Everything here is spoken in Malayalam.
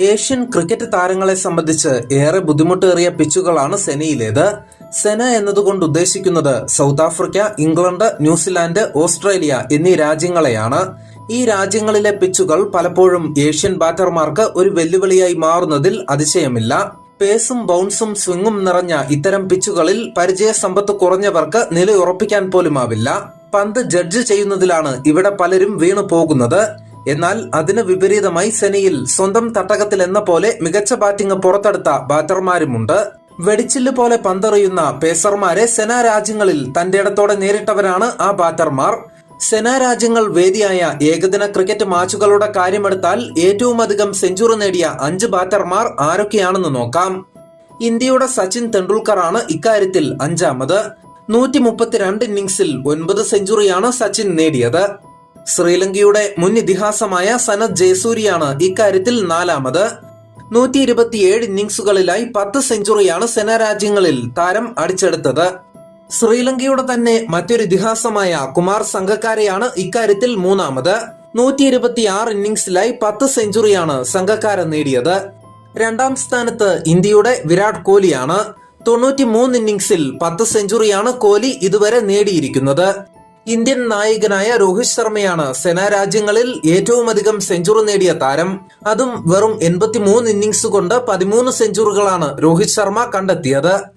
ഏഷ്യൻ ക്രിക്കറ്റ് താരങ്ങളെ സംബന്ധിച്ച് ഏറെ ബുദ്ധിമുട്ടേറിയ പിച്ചുകളാണ് സെനയിലേത്. സെന എന്നതുകൊണ്ട് ഉദ്ദേശിക്കുന്നത് South Africa England New Zealand Australia എന്നീ രാജ്യങ്ങളെയാണ്. ഈ രാജ്യങ്ങളിലെ പിച്ചുകൾ പലപ്പോഴും ഏഷ്യൻ ബാറ്റർമാർക്ക് ഒരു വെല്ലുവിളിയായി മാറുന്നതിൽ അതിശയമില്ല. പേസും ബൗൺസും സ്വിങ്ങും നിറഞ്ഞ ഇത്തരം പിച്ചുകളിൽ പരിചയ സമ്പത്ത് കുറഞ്ഞവർക്ക് നിലയുറപ്പിക്കാൻ പോലുമാവില്ല. പന്ത് ജഡ്ജ് ചെയ്യുന്നതിലാണ് ഇവിടെ പലരും വീണു പോകുന്നത് എന്നാൽ അതിന് വിപരീതമായി സെനയിൽ സ്വന്തം തട്ടകത്തിൽ എന്ന പോലെ മികച്ച ബാറ്റിംഗ് പുറത്തെടുത്ത ബാറ്റർമാരുമുണ്ട്. വെടിച്ചില്ല് പോലെ പന്തെറിയുന്ന പേസർമാരെ സെനാ രാജ്യങ്ങളിൽ തന്റെ ഇടത്തോടെ നേരിട്ടവരാണ് ആ ബാറ്റർമാർ. സെനാ രാജ്യങ്ങൾ വേദിയായ ഏകദിന ക്രിക്കറ്റ് മാച്ചുകളുടെ കാര്യമെടുത്താൽ ഏറ്റവും അധികം സെഞ്ചുറി നേടിയ അഞ്ച് ബാറ്റർമാർ ആരൊക്കെയാണെന്ന് നോക്കാം. ഇന്ത്യയുടെ സച്ചിൻ തെണ്ടുൽക്കറാണ് ഇക്കാര്യത്തിൽ അഞ്ചാമത്. നൂറ്റി മുപ്പത്തിരണ്ട് ഇന്നിംഗ്സിൽ ഒൻപത് സെഞ്ചുറിയാണ് സച്ചിൻ നേടിയത്. ശ്രീലങ്കയുടെ മുൻ ഇതിഹാസമായ സനത് ജയസൂരിയാണ് ഇക്കാര്യത്തിൽ നാലാമത്. നൂറ്റി ഇരുപത്തിയേഴ് ഇന്നിംഗ്സുകളിലായി പത്ത് സെഞ്ചുറിയാണ് സെനരാജ്യങ്ങളിൽ താരം അടിച്ചെടുത്തത്. ശ്രീലങ്കയുടെ തന്നെ മറ്റൊരു ഇതിഹാസമായ കുമാർ സംഘക്കാരെയാണ് ഇക്കാര്യത്തിൽ മൂന്നാമത്. നൂറ്റി ഇരുപത്തിയാറ് ഇന്നിംഗ്സിലായി പത്ത് സെഞ്ചുറിയാണ് സംഘക്കാരൻ നേടിയത്. രണ്ടാം സ്ഥാനത്ത് ഇന്ത്യയുടെ വിരാട് കോഹ്ലിയാണ്. തൊണ്ണൂറ്റി മൂന്ന് ഇന്നിംഗ്സിൽ പത്ത് സെഞ്ചുറിയാണ് കോഹ്ലി ഇതുവരെ നേടിയിരിക്കുന്നത്. ഇന്ത്യൻ നായകനായ രോഹിത് ശർമ്മയാണ് സെനാ രാജ്യങ്ങളിൽ ഏറ്റവും അധികം സെഞ്ചുറി നേടിയ താരം. അതും വെറും എൺപത്തിമൂന്ന് ഇന്നിംഗ്സ് കൊണ്ട് പതിമൂന്ന് സെഞ്ചുറികളാണ് രോഹിത് ശർമ്മ കണ്ടെത്തിയത്.